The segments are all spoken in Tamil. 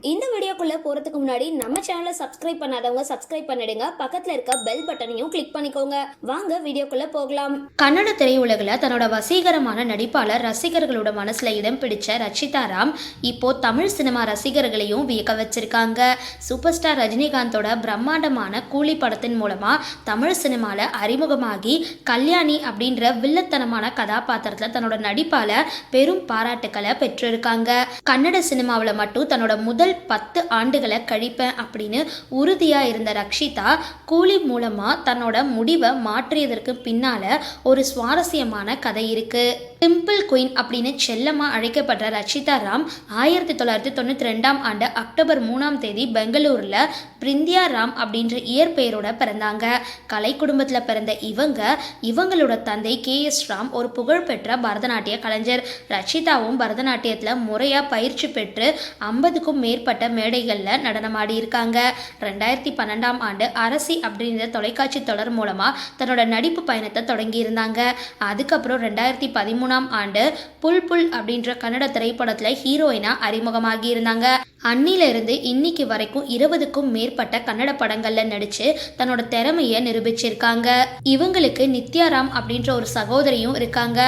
இந்த வீடியோக்குள்ளே போறதுக்கு முன்னாடி நம்ம சேனலை சப்ஸ்கிரைப் பண்ணாதவங்க சப்ஸ்கிரைப் பண்ணிடுங்க. பக்கத்தில் இருக்க பெல் பட்டனையும் கிளிக் பண்ணிக்கோங்க. வாங்க வீடியோக்குள்ளே போகலாம். கன்னட திரையுலகில் தன்னோட வசீகரமான நடிப்பாளர் ரசிகர்களோட மனசில் இடம் பிடிச்ச ரச்சிதா ராம் இப்போ தமிழ் சினிமா ரசிகர்களையும் வியக்க வச்சிருக்காங்க. சூப்பர் ஸ்டார் ரஜினிகாந்தோட பிரம்மாண்டமான கூலி படத்தின் மூலமாக தமிழ் சினிமாவில் அறிமுகமாகி கல்யாணி அப்படின்ற வில்லத்தனமான கதாபாத்திரத்தில் தன்னோட நடிப்பால் பெரும் பாராட்டுக்களை பெற்றிருக்காங்க. கன்னட சினிமாவில் மட்டும் தன்னோட முதல் பத்து ஆண்டுகளை கழிப்பேன் அப்படின்னு உறுதியா இருந்த ரக்ஷிதா கூலி மூலமா தன்னோட முடிவை மாற்றியதற்கு பின்னால ஒரு சுவாரஸ்யமான கதை இருக்கு. டிம்பிள் குயின் அப்படின்னு செல்லமாக அழைக்கப்படுற ரச்சிதா ராம் ஆயிரத்தி தொள்ளாயிரத்தி தொண்ணூற்றி ரெண்டாம் ஆண்டு அக்டோபர் மூணாம் தேதி பெங்களூரில் பிரிந்தியா ராம் அப்படின்ற இயற்பெயரோட பிறந்தாங்க. கலை குடும்பத்தில் பிறந்த இவங்க இவங்களோட தந்தை கே எஸ் ராம் ஒரு புகழ்பெற்ற பரதநாட்டிய கலைஞர். ரச்சிதாவும் பரதநாட்டியத்தில் முறையாக பயிற்சி பெற்று ஐம்பதுக்கும் மேற்பட்ட மேடை மேடைகளில் நடனமாடி இருக்காங்க. ரெண்டாயிரத்தி பன்னெண்டாம் ஆண்டு அரசி அப்படின்ற தொலைக்காட்சி தொடர் மூலமாக தன்னோட நடிப்பு பயணத்தை தொடங்கியிருந்தாங்க அதுக்கப்புறம் ரெண்டாயிரத்தி பதிமூணாம் ஆண்டு புல் புல் அப்படின்ற கன்னட திரைப்படத்தில் ஹீரோயினாக அறிமுகமாகி இருந்தாங்க. அன்னிலிருந்து இன்னைக்கு வரைக்கும் இருபதுக்கும் மேற்பட்ட கன்னட படங்கள்ல நடிச்சு தன்னோட திறமையை நிரூபிச்சிருக்காங்க. இவங்களுக்கு நித்யாராம் அப்படின்ற ஒரு சகோதரியும் இருக்காங்க.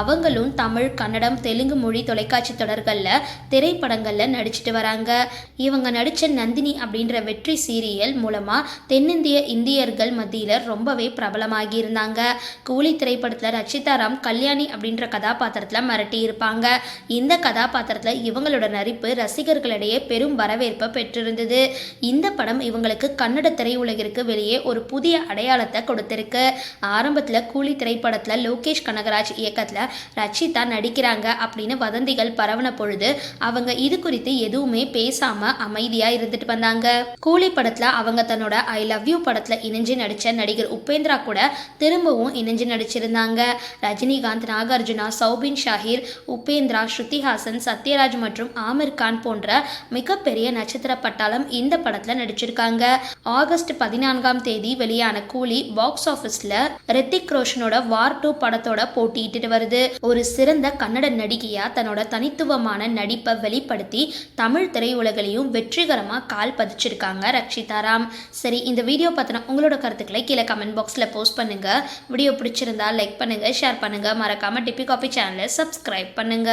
அவங்களும் தமிழ் கன்னடம் தெலுங்கு மொழி தொலைக்காட்சி தொடர்களில் திரைப்படங்கள்ல நடிச்சிட்டு வராங்க. இவங்க நடித்த நந்தினி அப்படின்ற வெற்றி சீரியல் மூலமாக தென்னிந்திய இந்தியர்கள் மத்தியில் ரொம்பவே பிரபலமாகி இருந்தாங்க கூலி திரைப்படத்தில் ரச்சிதா ராம் கல்யாணி அப்படின்ற கதாபாத்திரத்தில் மிரட்டி இருப்பாங்க. இந்த கதாபாத்திரத்தில் இவங்களோட நடிப்பு ரசிகர்களிடையே பெரும் வரவேற்பை பெற்றிருந்தது. இந்த படம் இவங்களுக்கு கன்னட திரையுலகிற்கு வெளியே ஒரு புதிய அடையாளத்தை கொடுத்திருக்கு. ஆரம்பத்தில் கூலி திரைப்படத்தில் லோகேஷ் கனகராஜ் இயக்கத்தில் ரச்சிதா நடிக்கிறாங்க அப்படின்னு வதந்திகள் பரவன பொழுது அவங்க இது குறித்து எதுவுமே பேசாமல் அமைதியா இருந்துட்டு வந்தாங்க. கூலி படத்துல அவங்க தன்னோட ஐ லவ் யூ படத்துல இணைஞ்சு நடிச்ச நடிகர் உபேந்திரா கூட திரும்பவும் இணைஞ்சு நடிச்சிருந்தாங்க. ரஜினிகாந்த் நாகார்ஜுனா சௌபின் ஷாஹிர் உபேந்திரா ஸ்ருதிஹாசன் சத்யராஜ் மற்றும் ஆமிர் கான் போன்ற மிகப்பெரிய நட்சத்திர பட்டாளம் இந்த படத்துல நடிச்சிருக்காங்க. ஆகஸ்ட் பதினான்காம் தேதி வெளியான கூலி பாக்ஸ் ஆஃபீஸில் ரித்திக் ரோஷனோட வார் டூ படத்தோட போட்டியிட்டு வருது. ஒரு சிறந்த கன்னட நடிகையா தன்னோட தனித்துவமான நடிப்பை வெளிப்படுத்தி தமிழ் திரையுலகிலையும் வெற்றிகரமாக கால் பதிச்சிருக்காங்க ரக்ஷிதா ராம். சரி இந்த வீடியோ பத்தின உங்களோட கருத்துக்களை கீழே கமெண்ட் பாக்ஸில் போஸ்ட் பண்ணுங்க. வீடியோ பிடிச்சிருந்தா லைக் பண்ணுங்க ஷேர் பண்ணுங்க. மறக்காமல் டிபி காபி சேனலை சப்ஸ்கிரைப் பண்ணுங்க.